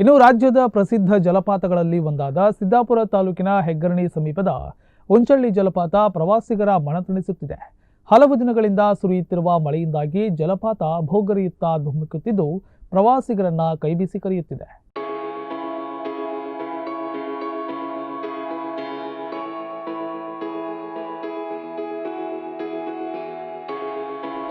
ಇನ್ನು ರಾಜ್ಯದ ಪ್ರಸಿದ್ಧ ಜಲಪಾತಗಳಲ್ಲಿ ಒಂದಾದ ಸಿದ್ದಾಪುರ ತಾಲೂಕಿನ ಹೆಗ್ಗರಣಿ ಸಮೀಪದ ಉಂಚಳ್ಳಿ ಜಲಪಾತ ಪ್ರವಾಸಿಗರ ಮನತಣಿಸುತ್ತಿದೆ. ಹಲವು ದಿನಗಳಿಂದ ಸುರಿಯುತ್ತಿರುವ ಮಳೆಯಿಂದಾಗಿ ಜಲಪಾತ ಭೋಗರಿಯುತ್ತಾ ಧುಮುಕುತ್ತಿದ್ದು ಪ್ರವಾಸಿಗರನ್ನ ಕೈಬೀಸಿ ಕರೆಯುತ್ತಿದೆ.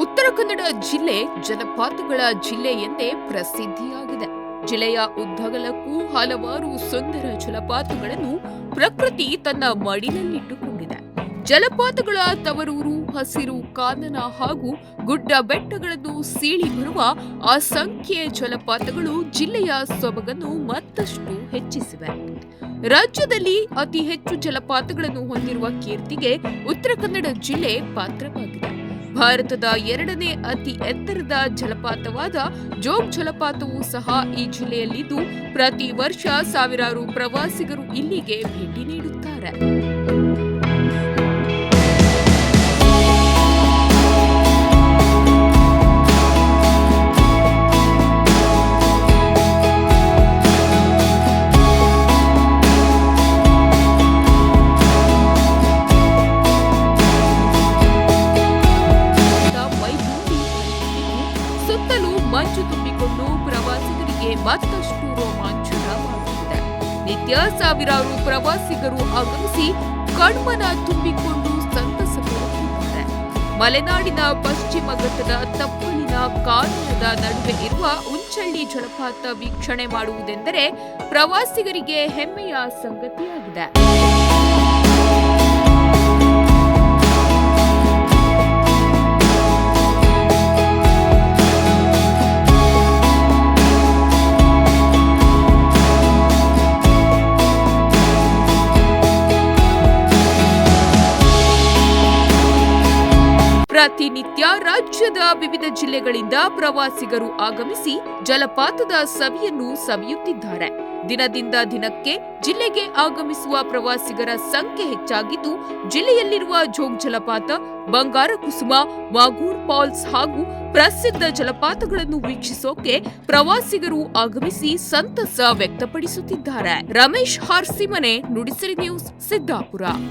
ಉತ್ತರ ಕನ್ನಡ ಜಿಲ್ಲೆ ಜಲಪಾತಗಳ ಜಿಲ್ಲೆ ಎಂದೇ ಪ್ರಸಿದ್ಧಿಯಾಗಿದೆ. ಜಿಲ್ಲೆಯ ಉದ್ದಗಲಕ್ಕೂ ಹಲವಾರು ಸುಂದರ ಜಲಪಾತಗಳನ್ನು ಪ್ರಕೃತಿ ತನ್ನ ಮಡಿಲಲ್ಲಿಟ್ಟುಕೊಂಡಿದೆ. ಜಲಪಾತಗಳ ತವರೂರು, ಹಸಿರು ಕಾನನ ಹಾಗೂ ಗುಡ್ಡ ಬೆಟ್ಟಗಳನ್ನು ಸೀಳಿ ಬರುವ ಅಸಂಖ್ಯ ಜಲಪಾತಗಳು ಜಿಲ್ಲೆಯ ಸೊಬಗನ್ನು ಮತ್ತಷ್ಟು ಹೆಚ್ಚಿಸಿವೆ. ರಾಜ್ಯದಲ್ಲಿ ಅತಿ ಹೆಚ್ಚು ಜಲಪಾತಗಳನ್ನು ಹೊಂದಿರುವ ಕೀರ್ತಿಗೆ ಉತ್ತರ ಕನ್ನಡ ಜಿಲ್ಲೆ ಪಾತ್ರವಾಗಿದೆ. ಭಾರತದ ಎರಡನೇ ಅತಿ ಎತ್ತರದ ಜಲಪಾತವಾದ ಜೋಗ್ ಜಲಪಾತವೂ ಸಹ ಈ ಜಿಲ್ಲೆಯಲ್ಲಿದ್ದು ಪ್ರತಿ ವರ್ಷ ಸಾವಿರಾರು ಪ್ರವಾಸಿಗರು ಇಲ್ಲಿಗೆ ಭೇಟಿ ನೀಡುತ್ತಾರೆ. ಮಂಜು ತುಂಬಿಕೊಂಡು ಪ್ರವಾಸಿಗರಿಗೆ ಮತ್ತಷ್ಟು ರೋಮಾಂಚನ ಮಾಡುತ್ತಿದೆ. ನಿತ್ಯ ಸಾವಿರಾರು ಪ್ರವಾಸಿಗರು ಆಗಮಿಸಿ ಕಣ್ಮನ ತುಂಬಿಕೊಂಡು ಸಂತಸ ಪಡುತ್ತಿದ್ದಾರೆ ಮಲೆನಾಡಿನ ಪಶ್ಚಿಮ ಘಟ್ಟದ ತಪ್ಪಲಿನ ಕಾನೂನದ ನಡುವೆ ಇರುವ ಉಂಚಳ್ಳಿ ಜಲಪಾತ ವೀಕ್ಷಣೆ ಮಾಡುವುದೆಂದರೆ ಪ್ರವಾಸಿಗರಿಗೆ ಹೆಮ್ಮೆಯ ಸಂಗತಿಯಾಗಿದೆ. ಪ್ರತಿನಿತ್ಯ ರಾಜ್ಯದ ವಿವಿಧ ಜಿಲ್ಲೆಗಳಿಂದ ಪ್ರವಾಸಿಗರು ಆಗಮಿಸಿ ಜಲಪಾತದ ಸವಿಯನ್ನು ಸವಿಯುತ್ತಿದ್ದಾರೆ. ದಿನದಿಂದ ದಿನಕ್ಕೆ ಜಿಲ್ಲೆಗೆ ಆಗಮಿಸುವ ಪ್ರವಾಸಿಗರ ಸಂಖ್ಯೆ ಹೆಚ್ಚಾಗಿದ್ದು, ಜಿಲ್ಲೆಯಲ್ಲಿರುವ ಜೋಗ್ ಜಲಪಾತ, ಬಂಗಾರ ಕುಸುಮ, ವಾಗೂರ್ ಫಾಲ್ಸ್ ಹಾಗೂ ಪ್ರಸಿದ್ಧ ಜಲಪಾತಗಳನ್ನು ವೀಕ್ಷಿಸೋಕೆ ಪ್ರವಾಸಿಗರು ಆಗಮಿಸಿ ಸಂತಸ ವ್ಯಕ್ತಪಡಿಸುತ್ತಿದ್ದಾರೆ. ರಮೇಶ್ ಹಾರ್ಸಿಮನೆ ನುಡಿಸಿರಿ ನ್ಯೂಸ್, ಸಿದ್ದಾಪುರ.